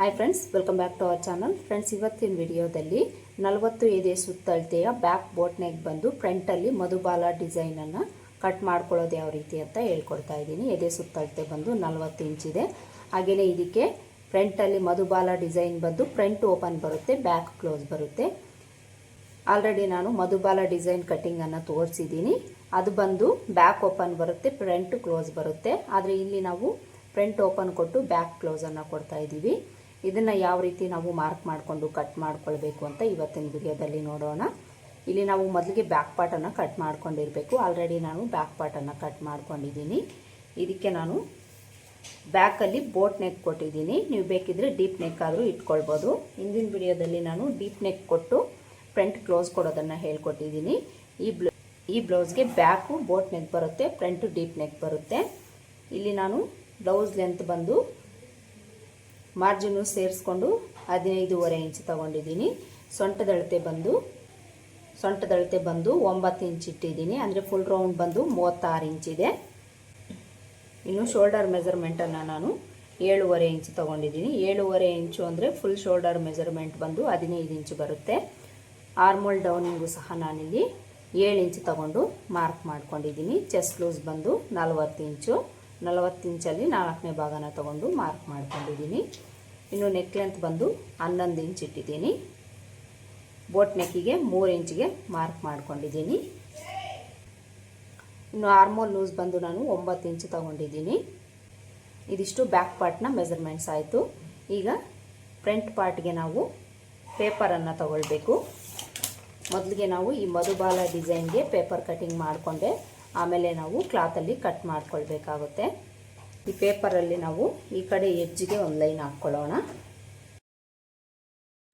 Hi friends welcome back to our channel friends ಇವತ್ತಿನ ವಿಡಿಯೋದಲ್ಲಿ ನಲವತ್ತು ಎದೆ ಸುತ್ತಳತೆಯ ಬ್ಯಾಕ್ ಬೋಟ್ನೆಗ್ ಬಂದು ಫ್ರಂಟಲ್ಲಿ ಮಧುಬಾಲ ಡಿಸೈನನ್ನು ಕಟ್ ಮಾಡ್ಕೊಳ್ಳೋದು ಯಾವ ರೀತಿ ಅಂತ ಹೇಳ್ಕೊಡ್ತಾ ಇದ್ದೀನಿ. ಎದೆ ಸುತ್ತಳತೆ ಬಂದು ನಲವತ್ತು ಇಂಚಿದೆ ಹಾಗೆಯೇ ಇದಕ್ಕೆ ಫ್ರಂಟಲ್ಲಿ ಮಧುಬಾಲ ಡಿಸೈನ್ ಬಂದು ಫ್ರಂಟ್ ಓಪನ್ ಬರುತ್ತೆ ಬ್ಯಾಕ್ ಕ್ಲೋಸ್ ಬರುತ್ತೆ. ಆಲ್ರೆಡಿ ನಾನು ಮಧುಬಾಲ ಡಿಸೈನ್ ಕಟ್ಟಿಂಗನ್ನು ತೋರಿಸಿದ್ದೀನಿ. ಅದು ಬಂದು ಬ್ಯಾಕ್ ಓಪನ್ ಬರುತ್ತೆ ಫ್ರಂಟ್ ಕ್ಲೋಸ್ ಬರುತ್ತೆ. ಆದರೆ ಇಲ್ಲಿ ನಾವು ಫ್ರಂಟ್ ಓಪನ್ ಕೊಟ್ಟು ಬ್ಯಾಕ್ ಕ್ಲೋಸನ್ನು ಕೊಡ್ತಾ ಇದ್ದೀವಿ. ಇದನ್ನು ಯಾವ ರೀತಿ ನಾವು ಮಾರ್ಕ್ ಮಾಡಿಕೊಂಡು ಕಟ್ ಮಾಡ್ಕೊಳ್ಬೇಕು ಅಂತ ಇವತ್ತಿನ ವಿಡಿಯೋದಲ್ಲಿ ನೋಡೋಣ. ಇಲ್ಲಿ ನಾವು ಮೊದಲಿಗೆ ಬ್ಯಾಕ್ ಪಾರ್ಟನ್ನು ಕಟ್ ಮಾಡ್ಕೊಂಡಿರಬೇಕು. ಆಲ್ರೆಡಿ ನಾನು ಬ್ಯಾಕ್ ಪಾರ್ಟನ್ನು ಕಟ್ ಮಾಡ್ಕೊಂಡಿದ್ದೀನಿ. ಇದಕ್ಕೆ ನಾನು ಬ್ಯಾಕಲ್ಲಿ ಬೋಟ್ ನೆಕ್ ಕೊಟ್ಟಿದ್ದೀನಿ. ನೀವು ಬೇಕಿದ್ರೆ ಡೀಪ್ ನೆಕ್ ಆದರೂ ಇಟ್ಕೊಳ್ಬೋದು. ಹಿಂದಿನ ವಿಡಿಯೋದಲ್ಲಿ ನಾನು ಡೀಪ್ ನೆಕ್ ಕೊಟ್ಟು ಫ್ರಂಟ್ ಕ್ಲೋಸ್ ಕೊಡೋದನ್ನು ಹೇಳ್ಕೊಟ್ಟಿದ್ದೀನಿ. ಈ ಬ್ಲೌ ಈ ಬ್ಲೌಸ್ಗೆ ಬ್ಯಾಕು ಬೋಟ್ ನೆಕ್ ಬರುತ್ತೆ ಫ್ರಂಟು ಡೀಪ್ ನೆಕ್ ಬರುತ್ತೆ. ಇಲ್ಲಿ ನಾನು ಬ್ಲೌಸ್ ಲೆಂತ್ ಬಂದು ಮಾರ್ಜಿನು ಸೇರಿಸ್ಕೊಂಡು ಹದಿನೈದೂವರೆ ಇಂಚ್ ತೊಗೊಂಡಿದ್ದೀನಿ. ಸೊಂಟದಳತೆ ಬಂದು ಸೊಂಟದಳತೆ ಬಂದು ಒಂಬತ್ತು ಇಂಚ್ ಇಟ್ಟಿದ್ದೀನಿ. ಅಂದರೆ ಫುಲ್ ರೌಂಡ್ ಬಂದು ಮೂವತ್ತಾರು ಇಂಚಿದೆ ಇನ್ನು ಶೋಲ್ಡರ್ ಮೆಜರ್ಮೆಂಟನ್ನು ನಾನು ಏಳುವರೆ ಇಂಚ್ ತೊಗೊಂಡಿದ್ದೀನಿ. ಏಳುವರೆ ಇಂಚು ಅಂದರೆ ಫುಲ್ ಶೋಲ್ಡರ್ ಮೆಜರ್ಮೆಂಟ್ ಬಂದು ಹದಿನೈದು ಇಂಚು ಬರುತ್ತೆ. ಆರ್ಮೋಲ್ ಡೌನಿಂಗು ಸಹ ನಾನಿಲ್ಲಿ ಏಳು ಇಂಚ್ ತೊಗೊಂಡು ಮಾರ್ಕ್ ಮಾಡ್ಕೊಂಡಿದ್ದೀನಿ. ಚೆಸ್ಟ್ ಲೂಸ್ ಬಂದು ನಲ್ವತ್ತು ಇಂಚು ನಲವತ್ತು ಇಂಚಲ್ಲಿ ನಾಲ್ಕನೇ ಭಾಗನ ತಗೊಂಡು ಮಾರ್ಕ್ ಮಾಡ್ಕೊಂಡಿದ್ದೀನಿ. ಇನ್ನು ನೆಕ್ ಲೆಂತ್ ಬಂದು ಹನ್ನೊಂದು ಇಂಚ್ ಇಟ್ಟಿದ್ದೀನಿ. ಬೋಟ್ ನೆಕ್ಕಿಗೆ ಮೂರು ಇಂಚಿಗೆ ಮಾರ್ಕ್ ಮಾಡ್ಕೊಂಡಿದ್ದೀನಿ. ಇನ್ನು ಆರ್ಮೋಲ್ ಲೂಸ್ ಬಂದು ನಾನು ಒಂಬತ್ತು ಇಂಚ್ ತಗೊಂಡಿದ್ದೀನಿ. ಇದಿಷ್ಟು ಬ್ಯಾಕ್ ಪಾರ್ಟ್ನ ಮೆಜರ್ಮೆಂಟ್ಸ್ ಆಯಿತು. ಈಗ ಫ್ರಂಟ್ ಪಾರ್ಟ್ಗೆ ನಾವು ಪೇಪರನ್ನು ತಗೊಳ್ಬೇಕು. ಮೊದಲಿಗೆ ನಾವು ಈ ಮಧುಬಾಲ ಡಿಸೈನ್ಗೆ ಪೇಪರ್ ಕಟಿಂಗ್ ಮಾಡಿಕೊಂಡೆ. ಆಮೇಲೆ ನಾವು ಕ್ಲಾತಲ್ಲಿ ಕಟ್ ಮಾಡ್ಕೊಳ್ಬೇಕಾಗುತ್ತೆ. ಈ ಪೇಪರಲ್ಲಿ ನಾವು ಈ ಕಡೆ ಎಜ್ಜಿಗೆ ಒಂದು ಲೈನ್ ಹಾಕ್ಕೊಳ್ಳೋಣ.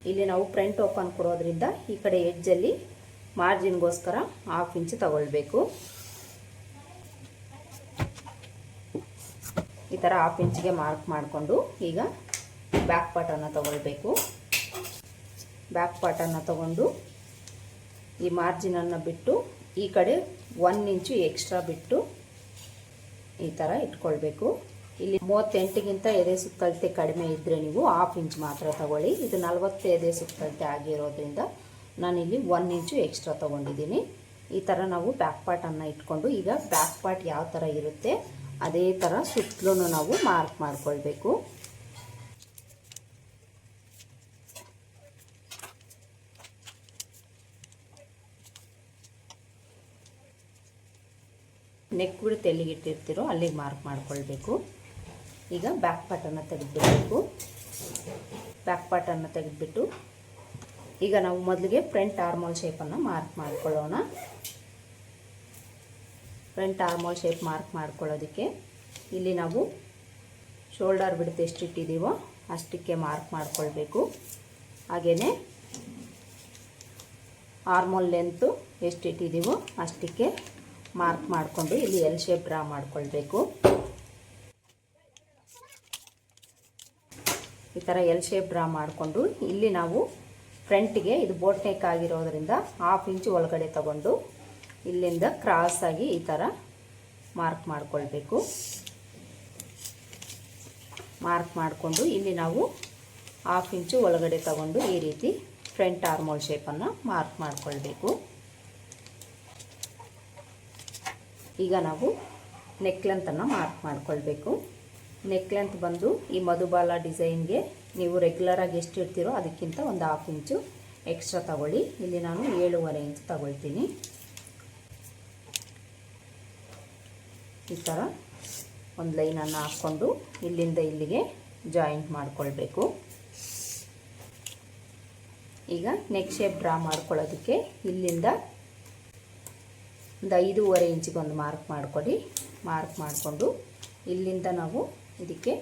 ಇಲ್ಲಿ ನಾವು ಫ್ರಂಟ್ ಓಪನ್ ಕೊಡೋದ್ರಿಂದ ಈ ಕಡೆ ಎಜ್ಜಲ್ಲಿ ಮಾರ್ಜಿನ್ಗೋಸ್ಕರ ಹಾಫ್ ಇಂಚ್ ತಗೊಳ್ಬೇಕು. ಈ ಥರ ಹಾಫ್ ಇಂಚ್ಗೆ ಮಾರ್ಕ್ ಮಾಡಿಕೊಂಡು ಈಗ ಬ್ಯಾಕ್ ಪಾಟನ್ನು ತಗೊಳ್ಬೇಕು. ಬ್ಯಾಕ್ ಪಾಟನ್ನು ತಗೊಂಡು ಈ ಮಾರ್ಜಿನನ್ನು ಬಿಟ್ಟು ಈ ಕಡೆ ಒನ್ ಇಂಚು ಎಕ್ಸ್ಟ್ರಾ ಬಿಟ್ಟು ಈ ಥರ ಇಟ್ಕೊಳ್ಬೇಕು. ಇಲ್ಲಿ ಮೂವತ್ತೆಂಟಿಗಿಂತ ಎದೆ ಸುತ್ತಳತೆ ಕಡಿಮೆ ಇದ್ದರೆ ನೀವು ಹಾಫ್ ಇಂಚ್ ಮಾತ್ರ ತಗೊಳ್ಳಿ. ಇದು ನಲವತ್ತು ಎದೆ ಸುತ್ತಳತೆ ಆಗಿರೋದ್ರಿಂದ ನಾನಿಲ್ಲಿ ಒನ್ ಇಂಚು ಎಕ್ಸ್ಟ್ರಾ ತೊಗೊಂಡಿದ್ದೀನಿ. ಈ ಥರ ನಾವು ಬ್ಯಾಕ್ ಪಾರ್ಟನ್ನು ಇಟ್ಕೊಂಡು, ಈಗ ಬ್ಯಾಕ್ ಪಾರ್ಟ್ ಯಾವ ಥರ ಇರುತ್ತೆ, ಅದೇ ಥರ ಸುತ್ತಲೂ ನಾವು ಮಾರ್ಕ್ ಮಾಡ್ಕೊಳ್ಬೇಕು. ನೆಕ್ ಬಿಡುತ್ತೆ ಎಲ್ಲಿಗೆ ಇಟ್ಟಿರ್ತೀರೋ ಅಲ್ಲಿಗೆ ಮಾರ್ಕ್ ಮಾಡ್ಕೊಳ್ಬೇಕು. ಈಗ ಬ್ಯಾಕ್ ಪಾರ್ಟನ್ನು ತೆಗೆದುಬಿಡಬೇಕು. ಬ್ಯಾಕ್ ಪಾರ್ಟನ್ನು ತೆಗೆದುಬಿಟ್ಟು, ಈಗ ನಾವು ಮೊದಲಿಗೆ ಫ್ರಂಟ್ ಆರ್ಮೋಲ್ ಶೇಪನ್ನು ಮಾರ್ಕ್ ಮಾಡ್ಕೊಳ್ಳೋಣ. ಫ್ರಂಟ್ ಆರ್ಮೋಲ್ ಶೇಪ್ ಮಾರ್ಕ್ ಮಾಡ್ಕೊಳ್ಳೋದಕ್ಕೆ ಇಲ್ಲಿ ನಾವು ಶೋಲ್ಡರ್ ಬಿಡುತ್ತೆ ಎಷ್ಟು ಇಟ್ಟಿದ್ದೀವೋ ಅಷ್ಟಕ್ಕೆ ಮಾರ್ಕ್ ಮಾಡ್ಕೊಳ್ಬೇಕು. ಹಾಗೆಯೇ ಆರ್ಮೋಲ್ ಲೆಂತು ಎಷ್ಟು ಇಟ್ಟಿದ್ದೀವೋ ಅಷ್ಟಕ್ಕೆ ಮಾರ್ಕ್ ಮಾಡಿಕೊಂಡು ಇಲ್ಲಿ ಎಲ್ ಶೇಪ್ ಡ್ರಾ ಮಾಡಿಕೊಳ್ಬೇಕು. ಈ ಥರ ಎಲ್ ಶೇಪ್ ಡ್ರಾ ಮಾಡಿಕೊಂಡು ಇಲ್ಲಿ ನಾವು ಫ್ರಂಟ್ಗೆ ಇದು ಬೋಟ್ ನೆಕ್ ಆಗಿರೋದ್ರಿಂದ ಹಾಫ್ ಇಂಚು ಒಳಗಡೆ ತಗೊಂಡು ಇಲ್ಲಿಂದ ಕ್ರಾಸ್ ಆಗಿ ಈ ಥರ ಮಾರ್ಕ್ ಮಾಡಿಕೊಳ್ಬೇಕು. ಮಾರ್ಕ್ ಮಾಡಿಕೊಂಡು ಇಲ್ಲಿ ನಾವು ಹಾಫ್ ಇಂಚು ಒಳಗಡೆ ತಗೊಂಡು ಈ ರೀತಿ ಫ್ರಂಟ್ ಆರ್ಮೋಲ್ ಶೇಪನ್ನು ಮಾರ್ಕ್ ಮಾಡ್ಕೊಳ್ಬೇಕು. ಈಗ ನಾವು ನೆಕ್ ಲೆಂತನ್ನು ಮಾರ್ಕ್ ಮಾಡ್ಕೊಳ್ಬೇಕು. ನೆಕ್ ಲೆಂತ್ ಬಂದು ಈ ಮಧುಬಾಲ ಡಿಸೈನ್ಗೆ ನೀವು ರೆಗ್ಯುಲರಾಗಿ ಎಷ್ಟು ಇಡ್ತೀರೋ ಅದಕ್ಕಿಂತ ಒಂದು ಹಾಫ್ ಇಂಚು ಎಕ್ಸ್ಟ್ರಾ ತಗೊಳ್ಳಿ. ಇಲ್ಲಿ ನಾನು ಏಳುವರೆ ಇಂಚು ತಗೊಳ್ತೀನಿ. ಈ ಥರ ಒಂದು ಲೈನನ್ನು ಹಾಕ್ಕೊಂಡು ಇಲ್ಲಿಂದ ಇಲ್ಲಿಗೆ ಜಾಯಿಂಟ್ ಮಾಡಿಕೊಳ್ಬೇಕು. ಈಗ ನೆಕ್ ಶೇಪ್ ಡ್ರಾ ಮಾಡ್ಕೊಳ್ಳೋದಕ್ಕೆ ಇಲ್ಲಿಂದ ಒಂದು ಐದೂವರೆ ಇಂಚಿಗೆ ಒಂದು ಮಾರ್ಕ್ ಮಾಡಿಕೊಡಿ. ಮಾರ್ಕ್ ಮಾಡಿಕೊಂಡು ಇಲ್ಲಿಂದ ನಾವು ಇದಕ್ಕೆ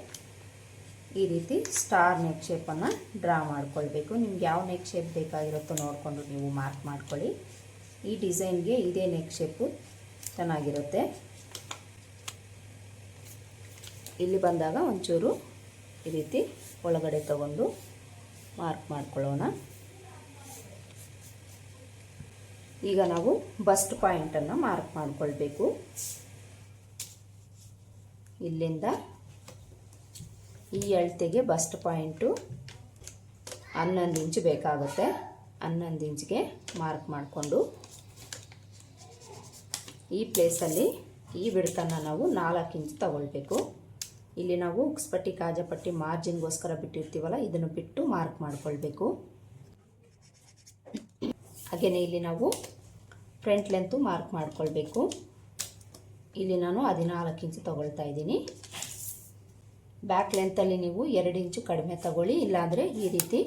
ಈ ರೀತಿ ಸ್ಟಾರ್ ನೆಕ್ ಶೇಪನ್ನು ಡ್ರಾ ಮಾಡ್ಕೊಳ್ಬೇಕು. ನಿಮ್ಗೆ ಯಾವ ನೆಕ್ ಶೇಪ್ ಬೇಕಾಗಿರುತ್ತೋ ನೋಡಿಕೊಂಡು ನೀವು ಮಾರ್ಕ್ ಮಾಡ್ಕೊಳ್ಳಿ. ಈ ಡಿಸೈನ್ಗೆ ಇದೇ ನೆಕ್ ಶೇಪು ಚೆನ್ನಾಗಿರುತ್ತೆ. ಇಲ್ಲಿ ಬಂದಾಗ ಒಂಚೂರು ಈ ರೀತಿ ಒಳಗಡೆ ತಗೊಂಡು ಮಾರ್ಕ್ ಮಾಡ್ಕೊಳ್ಳೋಣ. ಈಗ ನಾವು ಬಸ್ಟ್ ಪಾಯಿಂಟನ್ನು ಮಾರ್ಕ್ ಮಾಡಿಕೊಳ್ಬೇಕು. ಇಲ್ಲಿಂದ ಈ ಅಳತೆಗೆ ಬಸ್ಟ್ ಪಾಯಿಂಟು ಹನ್ನೊಂದು ಇಂಚು ಬೇಕಾಗುತ್ತೆ. ಹನ್ನೊಂದು ಇಂಚ್ಗೆ ಮಾರ್ಕ್ ಮಾಡಿಕೊಂಡು ಈ ಪ್ಲೇಸಲ್ಲಿ ಈ ಬಿಡ್ತನ್ನು ನಾವು ನಾಲ್ಕು ಇಂಚ್ ತಗೊಳ್ಬೇಕು. ಇಲ್ಲಿ ನಾವು ಉಕ್ಸ್ಪಟ್ಟಿ ಕಾಜಪಟ್ಟಿ ಮಾರ್ಜಿನ್ಗೋಸ್ಕರ ಬಿಟ್ಟಿರ್ತೀವಲ್ಲ, ಇದನ್ನು ಬಿಟ್ಟು ಮಾರ್ಕ್ ಮಾಡಿಕೊಳ್ಬೇಕು. ಹಾಗೆಯೇ ಇಲ್ಲಿ ನಾವು ಫ್ರಂಟ್ ಲೆಂತು ಮಾರ್ಕ್ ಮಾಡಿಕೊಳ್ಬೇಕು. ಇಲ್ಲಿ ನಾನು ಹದಿನಾಲ್ಕು ಇಂಚು ತಗೊಳ್ತಾ ಇದ್ದೀನಿ. ಬ್ಯಾಕ್ ಲೆಂತಲ್ಲಿ ನೀವು ಎರಡು ಇಂಚು ಕಡಿಮೆ ತಗೊಳ್ಳಿ, ಇಲ್ಲಾಂದರೆ ಈ ರೀತಿ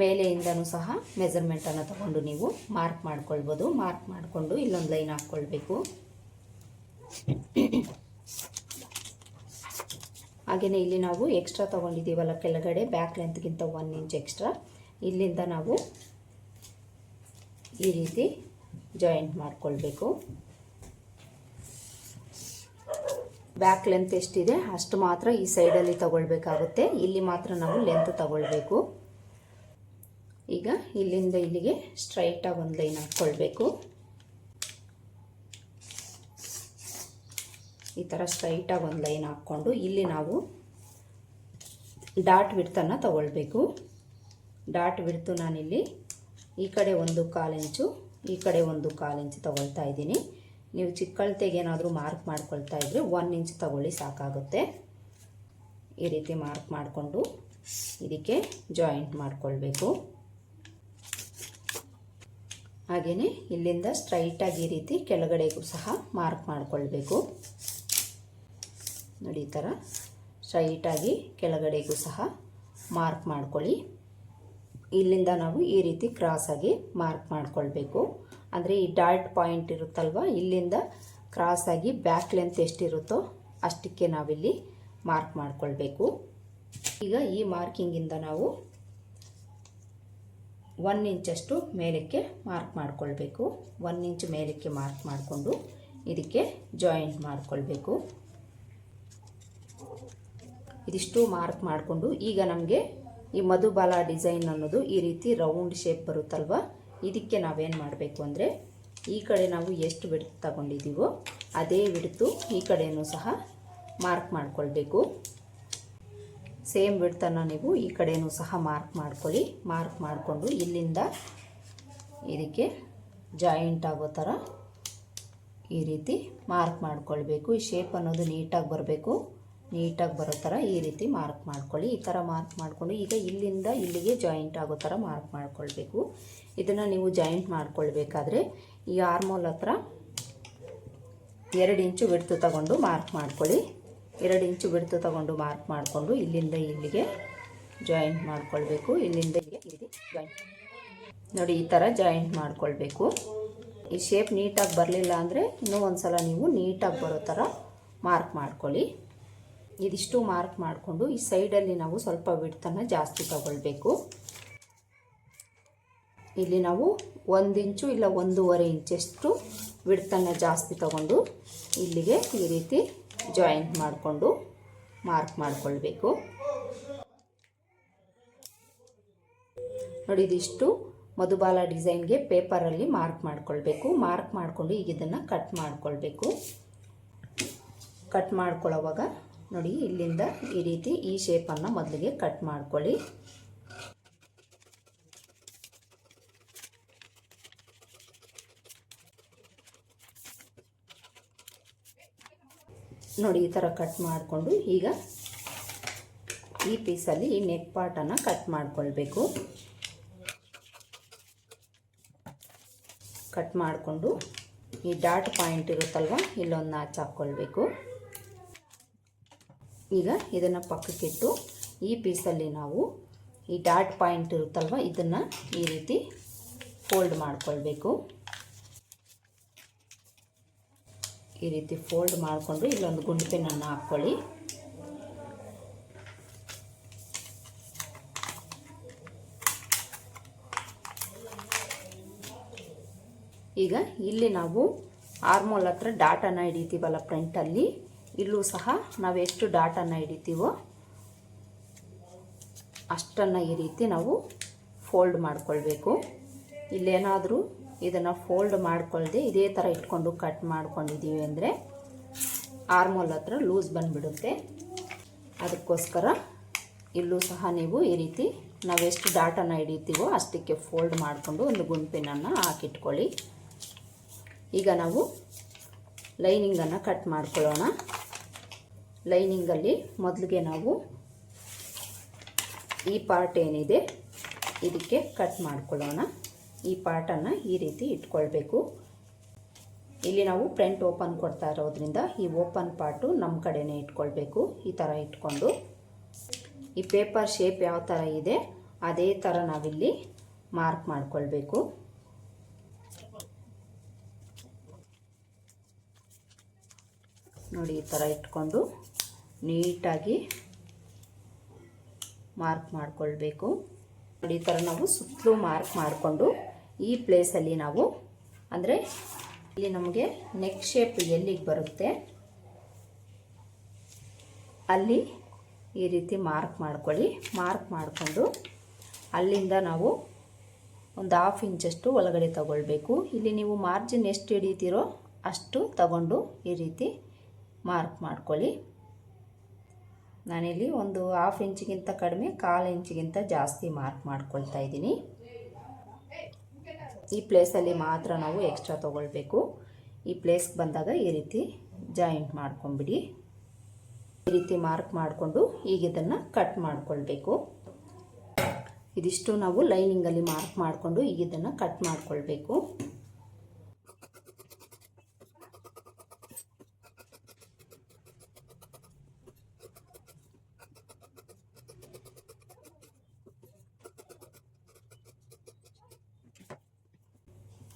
ಮೇಲೆಯಿಂದನೂ ಸಹ ಮೆಜರ್ಮೆಂಟನ್ನು ತಗೊಂಡು ನೀವು ಮಾರ್ಕ್ ಮಾಡ್ಕೊಳ್ಬೋದು. ಮಾರ್ಕ್ ಮಾಡಿಕೊಂಡು ಇಲ್ಲೊಂದು ಲೈನ್ ಹಾಕ್ಕೊಳ್ಬೇಕು. ಹಾಗೆಯೇ ಇಲ್ಲಿ ನಾವು ಎಕ್ಸ್ಟ್ರಾ ತೊಗೊಂಡಿದ್ದೀವಲ್ಲ ಕೆಳಗಡೆ ಬ್ಯಾಕ್ ಲೆಂತ್ಗಿಂತ ಒನ್ ಇಂಚ್ ಎಕ್ಸ್ಟ್ರಾ ಇಲ್ಲಿಂದ ನಾವು ಈ ರೀತಿ ಜಾಯಿಂಟ್ ಮಾಡಿಕೊಳ್ಬೇಕು. ಬ್ಯಾಕ್ ಲೆಂತ್ ಎಷ್ಟಿದೆ? ಅಷ್ಟು ಮಾತ್ರ ಈ ಸೈಡಲ್ಲಿ ತಗೊಳ್ಬೇಕಾಗುತ್ತೆ. ಇಲ್ಲಿ ಮಾತ್ರ ನಾವು ಲೆಂತ್ ತಗೊಳ್ಬೇಕು. ಈಗ ಇಲ್ಲಿಂದ ಇಲ್ಲಿಗೆ ಸ್ಟ್ರೈಟಾಗಿ ಒಂದು ಲೈನ್ ಹಾಕ್ಕೊಳ್ಬೇಕು ಈ ಥರ ಸ್ಟ್ರೈಟಾಗಿ ಒಂದು ಲೈನ್ ಹಾಕ್ಕೊಂಡು ಇಲ್ಲಿ ನಾವು ಡಾಟ್ ವಿಡ್ತನ್ನು ತಗೊಳ್ಬೇಕು. ಡಾಟ್ ಬಿಡ್ತು ನಾನಿಲ್ಲಿ ಈ ಕಡೆ ಒಂದು ಕಾಲು ಇಂಚು ಈ ಕಡೆ ಒಂದು ಕಾಲು ಇಂಚು ತಗೊಳ್ತಾ ಇದ್ದೀನಿ. ನೀವು ಚಿಕ್ಕಳತೆಗೆ ಏನಾದರೂ ಮಾರ್ಕ್ ಮಾಡ್ಕೊಳ್ತಾ ಇದ್ದರೆ ಒನ್ ಇಂಚ್ ತಗೊಳ್ಳಿ ಸಾಕಾಗುತ್ತೆ. ಈ ರೀತಿ ಮಾರ್ಕ್ ಮಾಡಿಕೊಂಡು ಇದಕ್ಕೆ ಜಾಯಿಂಟ್ ಮಾಡಿಕೊಳ್ಬೇಕು. ಹಾಗೆಯೇ ಇಲ್ಲಿಂದ ಸ್ಟ್ರೈಟಾಗಿ ಈ ರೀತಿ ಕೆಳಗಡೆಗೂ ಸಹ ಮಾರ್ಕ್ ಮಾಡಿಕೊಳ್ಬೇಕು. ನೋಡಿ ಈ ಥರ ಸ್ಟ್ರೈಟಾಗಿ ಕೆಳಗಡೆಗೂ ಸಹ ಮಾರ್ಕ್ ಮಾಡ್ಕೊಳ್ಳಿ. ಇಲ್ಲಿಂದ ನಾವು ಈ ರೀತಿ ಕ್ರಾಸಾಗಿ ಮಾರ್ಕ್ ಮಾಡ್ಕೊಳ್ಬೇಕು. ಅಂದರೆ ಈ ಡಾಟ್ ಪಾಯಿಂಟ್ ಇರುತ್ತಲ್ವ, ಇಲ್ಲಿಂದ ಕ್ರಾಸಾಗಿ ಬ್ಯಾಕ್ ಲೆಂತ್ ಎಷ್ಟಿರುತ್ತೋ ಅಷ್ಟಕ್ಕೆ ನಾವಿಲ್ಲಿ ಮಾರ್ಕ್ ಮಾಡ್ಕೊಳ್ಬೇಕು. ಈಗ ಈ ಮಾರ್ಕಿಂಗಿಂದ ನಾವು ಒನ್ ಇಂಚಷ್ಟು ಮೇಲಕ್ಕೆ ಮಾರ್ಕ್ ಮಾಡಿಕೊಳ್ಬೇಕು. ಒನ್ ಇಂಚ್ ಮೇಲಕ್ಕೆ ಮಾರ್ಕ್ ಮಾಡಿಕೊಂಡು ಇದಕ್ಕೆ ಜಾಯಿಂಟ್ ಮಾಡಿಕೊಳ್ಬೇಕು. ಇದಿಷ್ಟು ಮಾರ್ಕ್ ಮಾಡಿಕೊಂಡು ಈಗ ನಮಗೆ ಈ ಮಧುಬಾಲ ಡಿಸೈನ್ ಅನ್ನೋದು ಈ ರೀತಿ ರೌಂಡ್ ಶೇಪ್ ಬರುತ್ತಲ್ವ? ಇದಕ್ಕೆ ನಾವೇನು ಮಾಡಬೇಕು ಅಂದರೆ ಈ ಕಡೆ ನಾವು ಎಷ್ಟು ಬಿಡ್ ತಗೊಂಡಿದ್ದೀವೋ ಅದೇ ಬಿಡ್ತು ಈ ಕಡೆಯೂ ಸಹ ಮಾರ್ಕ್ ಮಾಡಿಕೊಳ್ಬೇಕು. ಸೇಮ್ ಬಿಡ್ತನ್ನು ನೀವು ಈ ಕಡೆಯೂ ಸಹ ಮಾರ್ಕ್ ಮಾಡ್ಕೊಳ್ಳಿ. ಮಾರ್ಕ್ ಮಾಡಿಕೊಂಡು ಇಲ್ಲಿಂದ ಇದಕ್ಕೆ ಜಾಯಿಂಟ್ ಆಗೋ ಥರ ಈ ರೀತಿ ಮಾರ್ಕ್ ಮಾಡಿಕೊಳ್ಬೇಕು. ಈ ಶೇಪ್ ಅನ್ನೋದು ನೀಟಾಗಿ ಬರಬೇಕು. ನೀಟಾಗಿ ಬರೋ ಥರ ಈ ರೀತಿ ಮಾರ್ಕ್ ಮಾಡ್ಕೊಳ್ಳಿ. ಈ ಥರ ಮಾರ್ಕ್ ಮಾಡಿಕೊಂಡು ಈಗ ಇಲ್ಲಿಂದ ಇಲ್ಲಿಗೆ ಜಾಯಿಂಟ್ ಆಗೋ ಥರ ಮಾರ್ಕ್ ಮಾಡ್ಕೊಳ್ಬೇಕು. ಇದನ್ನು ನೀವು ಜಾಯಿಂಟ್ ಮಾಡ್ಕೊಳ್ಬೇಕಾದ್ರೆ ಈ ಆರ್ಮೋಲ್ ಹತ್ರ ಎರಡು ಇಂಚು ಬಿಡ್ತು ತಗೊಂಡು ಮಾರ್ಕ್ ಮಾಡ್ಕೊಳ್ಳಿ. ಎರಡು ಇಂಚು ಬಿಡ್ತು ತಗೊಂಡು ಮಾರ್ಕ್ ಮಾಡಿಕೊಂಡು ಇಲ್ಲಿಂದ ಇಲ್ಲಿಗೆ ಜಾಯಿಂಟ್ ಮಾಡ್ಕೊಳ್ಬೇಕು. ಇಲ್ಲಿಂದ ಇಲ್ಲಿಗೆ ಈ ಜಾಯಿಂಟ್ ನೋಡಿ, ಈ ಥರ ಜಾಯಿಂಟ್ ಮಾಡ್ಕೊಳ್ಬೇಕು. ಈ ಶೇಪ್ ನೀಟಾಗಿ ಬರಲಿಲ್ಲ ಅಂದರೆ ಇನ್ನೂ ಒಂದು ಸಲ ನೀವು ನೀಟಾಗಿ ಬರೋ ಥರ ಮಾರ್ಕ್ ಮಾಡ್ಕೊಳ್ಳಿ. ಇದಿಷ್ಟು ಮಾರ್ಕ್ ಮಾಡಿಕೊಂಡು ಈ ಸೈಡಲ್ಲಿ ನಾವು ಸ್ವಲ್ಪ ವಿಡ್ತನ್ನು ಜಾಸ್ತಿ ತಗೊಳ್ಬೇಕು. ಇಲ್ಲಿ ನಾವು ಒಂದು ಇಂಚು ಇಲ್ಲ ಒಂದೂವರೆ ಇಂಚಷ್ಟು ವಿಡ್ತನ್ನು ಜಾಸ್ತಿ ತಗೊಂಡು ಇಲ್ಲಿಗೆ ಈ ರೀತಿ ಜಾಯಿಂಟ್ ಮಾಡಿಕೊಂಡು ಮಾರ್ಕ್ ಮಾಡಿಕೊಳ್ಬೇಕು. ನೋಡಿ, ಇದಿಷ್ಟು ಮಧುಬಾಲ ಡಿಸೈನ್ಗೆ ಪೇಪರಲ್ಲಿ ಮಾರ್ಕ್ ಮಾಡಿಕೊಳ್ಬೇಕು. ಮಾರ್ಕ್ ಮಾಡಿಕೊಂಡು ಈಗ ಇದನ್ನು ಕಟ್ ಮಾಡಿಕೊಳ್ಬೇಕು. ಕಟ್ ಮಾಡ್ಕೊಳ್ಳೋವಾಗ ನೋಡಿ, ಇಲ್ಲಿಂದ ಈ ರೀತಿ ಈ ಶೇಪನ್ನು ಮೊದಲಿಗೆ ಕಟ್ ಮಾಡ್ಕೊಳ್ಳಿ. ನೋಡಿ, ಈ ಥರ ಕಟ್ ಮಾಡಿಕೊಂಡು ಈಗ ಈ ಪೀಸಲ್ಲಿ ಈ ನೆಕ್ ಪಾರ್ಟನ್ನು ಕಟ್ ಮಾಡಿಕೊಳ್ಬೇಕು. ಕಟ್ ಮಾಡಿಕೊಂಡು ಈ ಡಾಟ್ ಪಾಯಿಂಟ್ ಇರುತ್ತಲ್ವ, ಇಲ್ಲೊಂದು ನಾಚ್ ಹಾಕ್ಕೊಳ್ಬೇಕು ಈಗ ಇದನ್ನು ಪಕ್ಕಕ್ಕಿಟ್ಟು ಈ ಪೀಸಲ್ಲಿ ನಾವು ಈ ಡಾಟ್ ಪಾಯಿಂಟ್ ಇರುತ್ತಲ್ವ, ಇದನ್ನು ಈ ರೀತಿ ಫೋಲ್ಡ್ ಮಾಡಿಕೊಳ್ಬೇಕು. ಈ ರೀತಿ ಫೋಲ್ಡ್ ಮಾಡಿಕೊಂಡು ಇಲ್ಲೊಂದು ಗುಂಡು ಪೆನ್ನನ್ನು ಹಾಕ್ಕೊಳ್ಳಿ. ಈಗ ಇಲ್ಲಿ ನಾವು ಆರ್ಮೋಲ್ ಹತ್ರ ಡಾಟನ್ನು ಹಿಡಿತೀವಲ್ಲ ಫ್ರಂಟಲ್ಲಿ ಇಲ್ಲೂ ಸಹ ನಾವು ಎಷ್ಟು ಡಾಟನ್ನು ಹಿಡಿತೀವೋ ಅಷ್ಟನ್ನು ಈ ರೀತಿ ನಾವು ಫೋಲ್ಡ್ ಮಾಡಿಕೊಳ್ಬೇಕು. ಇಲ್ಲೇನಾದರೂ ಇದನ್ನು ಫೋಲ್ಡ್ ಮಾಡಿಕೊಳ್ಳದೆ ಇದೇ ಥರ ಇಟ್ಕೊಂಡು ಕಟ್ ಮಾಡ್ಕೊಂಡಿದ್ದೀವಿ ಅಂದರೆ ಆರ್ಮೋಲ್ ಹತ್ರ ಲೂಸ್ ಬಂದುಬಿಡುತ್ತೆ. ಅದಕ್ಕೋಸ್ಕರ ಇಲ್ಲೂ ಸಹ ನೀವು ಈ ರೀತಿ ನಾವೆಷ್ಟು ಡಾಟನ್ನು ಹಿಡಿತೀವೋ ಅಷ್ಟಕ್ಕೆ ಫೋಲ್ಡ್ ಮಾಡಿಕೊಂಡು ಒಂದು ಗುಂಪಿನನ್ನು ಹಾಕಿಟ್ಕೊಳ್ಳಿ. ಈಗ ನಾವು ಲೈನಿಂಗನ್ನು ಕಟ್ ಮಾಡ್ಕೊಳ್ಳೋಣ. ಲೈನಿಂಗಲ್ಲಿ ಮೊದಲಿಗೆ ನಾವು ಈ ಪಾರ್ಟ್ ಏನಿದೆ, ಇದಕ್ಕೆ ಕಟ್ ಮಾಡ್ಕೊಳ್ಳೋಣ. ಈ ಪಾರ್ಟನ್ನು ಈ ರೀತಿ ಇಟ್ಕೊಳ್ಬೇಕು. ಇಲ್ಲಿ ನಾವು ಫ್ರಂಟ್ ಓಪನ್ ಕೊಡ್ತಾ ಇರೋದ್ರಿಂದ ಈ ಓಪನ್ ಪಾರ್ಟು ನಮ್ಮ ಕಡೆನೇ ಇಟ್ಕೊಳ್ಬೇಕು. ಈ ಥರ ಇಟ್ಕೊಂಡು. ಈ ಪೇಪರ್ ಶೇಪ್ ಯಾವ ಥರ ಇದೆ, ಅದೇ ಥರ ನಾವಿಲ್ಲಿ ಮಾರ್ಕ್ ಮಾಡ್ಕೊಳ್ಬೇಕು. ನೋಡಿ ಈ ಥರ ಇಟ್ಕೊಂಡು. ನೀಟಾಗಿ ಮಾರ್ಕ್ ಮಾಡಿಕೊಳ್ಬೇಕು. ಈ ಥರ ನಾವು ಸುತ್ತಲೂ ಮಾರ್ಕ್ ಮಾಡಿಕೊಂಡು ಈ ಪ್ಲೇಸಲ್ಲಿ ನಾವು, ಅಂದರೆ ಇಲ್ಲಿ ನಮಗೆ ನೆಕ್ ಶೇಪ್ ಎಲ್ಲಿಗೆ ಬರುತ್ತೆ, ಅಲ್ಲಿ ಈ ರೀತಿ ಮಾರ್ಕ್ ಮಾಡ್ಕೊಳ್ಳಿ. ಮಾರ್ಕ್ ಮಾಡಿಕೊಂಡು ಅಲ್ಲಿಂದ ನಾವು ಒಂದು ಹಾಫ್ ಇಂಚಷ್ಟು ಒಳಗಡೆ ತಗೊಳ್ಬೇಕು. ಇಲ್ಲಿ ನೀವು ಮಾರ್ಜಿನ್ ಎಷ್ಟು ಹಿಡಿತೀರೋ ಅಷ್ಟು ತಗೊಂಡು ಈ ರೀತಿ ಮಾರ್ಕ್ ಮಾಡ್ಕೊಳ್ಳಿ. ನಾನಿಲ್ಲಿ ಒಂದು ಹಾಫ್ ಇಂಚಿಗಿಂತ ಕಡಿಮೆ, ಕಾಲು ಇಂಚಿಗಿಂತ ಜಾಸ್ತಿ ಮಾರ್ಕ್ ಮಾಡ್ಕೊಳ್ತಾ ಇದ್ದೀನಿ. ಈ ಪ್ಲೇಸಲ್ಲಿ ಮಾತ್ರ ನಾವು ಎಕ್ಸ್ಟ್ರಾ ತೊಗೊಳ್ಬೇಕು. ಈ ಪ್ಲೇಸ್ಗೆ ಬಂದಾಗ ಈ ರೀತಿ ಜಾಯಿಂಟ್ ಮಾಡ್ಕೊಂಬಿಡಿ ಈ ರೀತಿ ಮಾರ್ಕ್ ಮಾಡಿಕೊಂಡು ಈಗ ಇದನ್ನು ಕಟ್ ಮಾಡ್ಕೊಳ್ಬೇಕು. ಇದಿಷ್ಟು ನಾವು ಲೈನಿಂಗಲ್ಲಿ ಮಾರ್ಕ್ ಮಾಡಿಕೊಂಡು ಈಗ ಇದನ್ನು ಕಟ್ ಮಾಡ್ಕೊಳ್ಬೇಕು.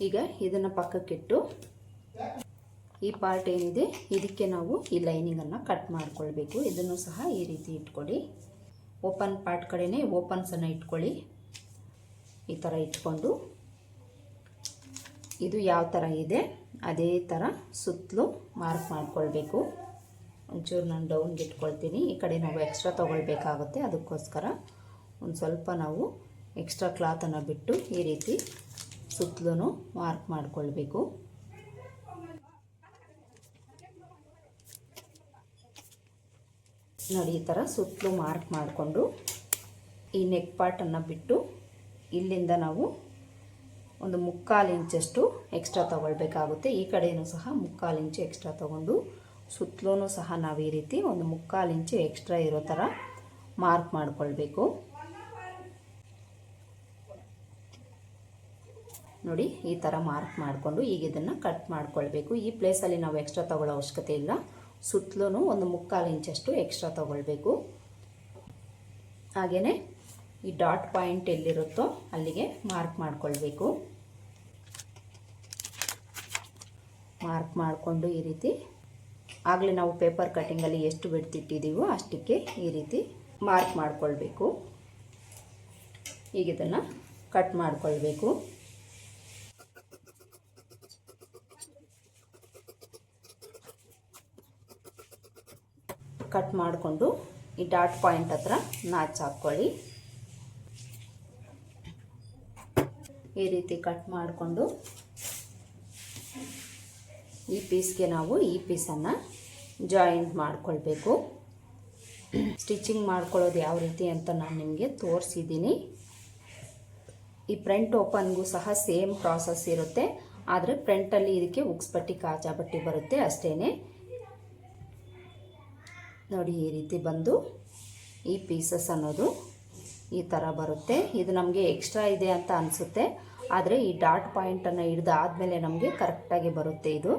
ಈಗ ಇದನ್ನು ಪಕ್ಕಕ್ಕಿಟ್ಟು ಈ ಪಾರ್ಟ್ ಏನಿದೆ, ಇದಕ್ಕೆ ನಾವು ಈ ಲೈನಿಂಗನ್ನು ಕಟ್ ಮಾಡಿಕೊಳ್ಬೇಕು. ಇದನ್ನು ಸಹ ಈ ರೀತಿ ಇಟ್ಕೊಳ್ಳಿ. ಓಪನ್ ಪಾರ್ಟ್ ಕಡೆನೇ ಓಪನ್ಸನ್ನು ಇಟ್ಕೊಳ್ಳಿ. ಈ ಥರ ಇಟ್ಕೊಂಡು. ಇದು ಯಾವ ಥರ ಇದೆ, ಅದೇ ಥರ ಸುತ್ತಲೂ ಮಾರ್ಕ್ ಮಾಡಿಕೊಳ್ಬೇಕು. ಒಂಚೂರು ನಾನು ಡೌನ್ಗೆ ಇಟ್ಕೊಳ್ತೀನಿ. ಈ ಕಡೆ ನಾವು ಎಕ್ಸ್ಟ್ರಾ ತೊಗೊಳ್ಬೇಕಾಗುತ್ತೆ, ಅದಕ್ಕೋಸ್ಕರ. ಒಂದು ಸ್ವಲ್ಪ ನಾವು ಎಕ್ಸ್ಟ್ರಾ ಕ್ಲಾತನ್ನು ಬಿಟ್ಟು ಈ ರೀತಿ ಸುತ್ತಲೂ ಮಾರ್ಕ್ ಮಾಡಿಕೊಳ್ಬೇಕು. ನೋಡಿ, ಈ ಥರ ಸುತ್ತಲೂ ಮಾರ್ಕ್ ಮಾಡಿಕೊಂಡು ಈ ನೆಕ್ ಪಾರ್ಟನ್ನು ಬಿಟ್ಟು ಇಲ್ಲಿಂದ ನಾವು ಒಂದು ಮುಕ್ಕಾಲು ಇಂಚಷ್ಟು ಎಕ್ಸ್ಟ್ರಾ ತೊಗೊಳ್ಬೇಕಾಗುತ್ತೆ. ಈ ಕಡೆಯೂ ಸಹ ಮುಕ್ಕಾಲು ಇಂಚು ಎಕ್ಸ್ಟ್ರಾ ತೊಗೊಂಡು ಸುತ್ತಲೂ ಸಹ ನಾವು ಈ ರೀತಿ ಒಂದು ಮುಕ್ಕಾಲು ಇಂಚು ಎಕ್ಸ್ಟ್ರಾ ಇರೋ ಥರ ಮಾರ್ಕ್ ಮಾಡಿಕೊಳ್ಬೇಕು. ನೋಡಿ, ಈ ಥರ ಮಾರ್ಕ್ ಮಾಡಿಕೊಂಡು ಈಗ ಇದನ್ನು ಕಟ್ ಮಾಡ್ಕೊಳ್ಬೇಕು. ಈ ಪ್ಲೇಸಲ್ಲಿ ನಾವು ಎಕ್ಸ್ಟ್ರಾ ತೊಗೊಳ್ಳೋ ಅವಶ್ಯಕತೆ ಇಲ್ಲ. ಸುತ್ತಲೂ ಒಂದು ಮುಕ್ಕಾಲು ಇಂಚಷ್ಟು ಎಕ್ಸ್ಟ್ರಾ ತೊಗೊಳ್ಬೇಕು. ಹಾಗೆಯೇ ಈ ಡಾಟ್ ಪಾಯಿಂಟ್ ಎಲ್ಲಿರುತ್ತೋ ಅಲ್ಲಿಗೆ ಮಾರ್ಕ್ ಮಾಡಿಕೊಳ್ಬೇಕು. ಮಾರ್ಕ್ ಮಾಡಿಕೊಂಡು ಈ ರೀತಿ ಆಗಲೇ ನಾವು ಪೇಪರ್ ಕಟ್ಟಿಂಗಲ್ಲಿ ಎಷ್ಟು ಬಿಡ್ತಿಟ್ಟಿದ್ದೀವೋ ಅಷ್ಟಕ್ಕೆ ಈ ರೀತಿ ಮಾರ್ಕ್ ಮಾಡಿಕೊಳ್ಬೇಕು. ಈಗ ಇದನ್ನು ಕಟ್ ಮಾಡಿಕೊಳ್ಬೇಕು. ಕಟ್ ಮಾಡಿಕೊಂಡು ಈ ಡಾಟ್ ಪಾಯಿಂಟ್ ಹತ್ರ ನಾಚ್ ಹಾಕ್ಕೊಳ್ಳಿ. ಈ ರೀತಿ ಕಟ್ ಮಾಡಿಕೊಂಡು ಈ ಪೀಸ್ಗೆ ನಾವು ಈ ಪೀಸನ್ನು ಜಾಯಿಂಟ್ ಮಾಡಿಕೊಳ್ಬೇಕು. ಸ್ಟಿಚಿಂಗ್ ಮಾಡ್ಕೊಳ್ಳೋದು ಯಾವ ರೀತಿ ಅಂತ ನಾನು ನಿಮಗೆ ತೋರಿಸಿದ್ದೀನಿ. ಈ ಫ್ರಂಟ್ ಓಪನ್ಗೂ ಸಹ ಸೇಮ್ ಪ್ರಾಸೆಸ್ ಇರುತ್ತೆ, ಆದರೆ ಫ್ರಂಟಲ್ಲಿ ಇದಕ್ಕೆ ಉಕ್ಸ್ಪಟ್ಟಿ ಕಾಜಾ ಬಟ್ಟೆ ಬರುತ್ತೆ ಅಷ್ಟೇ ನೋಡಿ, ಈ ರೀತಿ ಬಂದು ಈ ಪೀಸಸ್ ಅನ್ನೋದು ಈ ಥರ ಬರುತ್ತೆ. ಇದು ನಮಗೆ ಎಕ್ಸ್ಟ್ರಾ ಇದೆ ಅಂತ ಅನಿಸುತ್ತೆ. ಆದರೆ ಈ ಡಾಟ್ ಪಾಯಿಂಟನ್ನು ಹಿಡ್ದಾದ್ಮೇಲೆ ನಮಗೆ ಕರೆಕ್ಟಾಗಿ ಬರುತ್ತೆ ಇದು.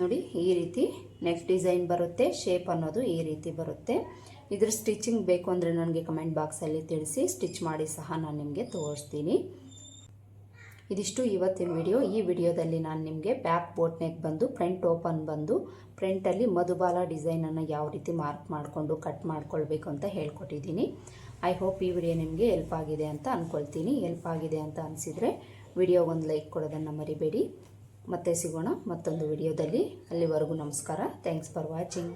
ನೋಡಿ, ಈ ರೀತಿ ನೆಕ್ ಡಿಸೈನ್ ಬರುತ್ತೆ ಶೇಪ್ ಅನ್ನೋದು ಈ ರೀತಿ ಬರುತ್ತೆ. ಇದ್ರ ಸ್ಟಿಚಿಂಗ್ ಬೇಕು ಅಂದರೆ ನನಗೆ ಕಮೆಂಟ್ ಬಾಕ್ಸಲ್ಲಿ ತಿಳಿಸಿ ಸ್ಟಿಚ್ ಮಾಡಿ ಸಹ ನಾನು ನಿಮಗೆ ತೋರಿಸ್ತೀನಿ. ಇದಿಷ್ಟು ಇವತ್ತಿನ ವಿಡಿಯೋ ಈ ವಿಡಿಯೋದಲ್ಲಿ ನಾನು ನಿಮಗೆ ಬ್ಯಾಕ್ ಬೋಟ್ ನೆಕ್ ಬಂದು ಫ್ರಂಟ್ ಓಪನ್ ಬಂದು ಫ್ರಂಟಲ್ಲಿ ಮಧುಬಾಲ ಡಿಸೈನನ್ನು ಯಾವ ರೀತಿ ಮಾರ್ಕ್ ಮಾಡಿಕೊಂಡು ಕಟ್ ಮಾಡ್ಕೊಳ್ಬೇಕು ಅಂತ ಹೇಳ್ಕೊಟ್ಟಿದ್ದೀನಿ. ಐ ಹೋಪ್ ಈ ವಿಡಿಯೋ ನಿಮಗೆ ಎಲ್ಪ್ ಆಗಿದೆ ಅಂತ ಅಂದ್ಕೊಳ್ತೀನಿ ಎಲ್ಪ್ ಆಗಿದೆ ಅಂತ ಅನಿಸಿದರೆ ವಿಡಿಯೋಗೊಂದು ಲೈಕ್ ಕೊಡೋದನ್ನು ಮರಿಬೇಡಿ. ಮತ್ತೆ ಸಿಗೋಣ ಮತ್ತೊಂದು ವಿಡಿಯೋದಲ್ಲಿ ಅಲ್ಲಿವರೆಗೂ ನಮಸ್ಕಾರ. Thanks for watching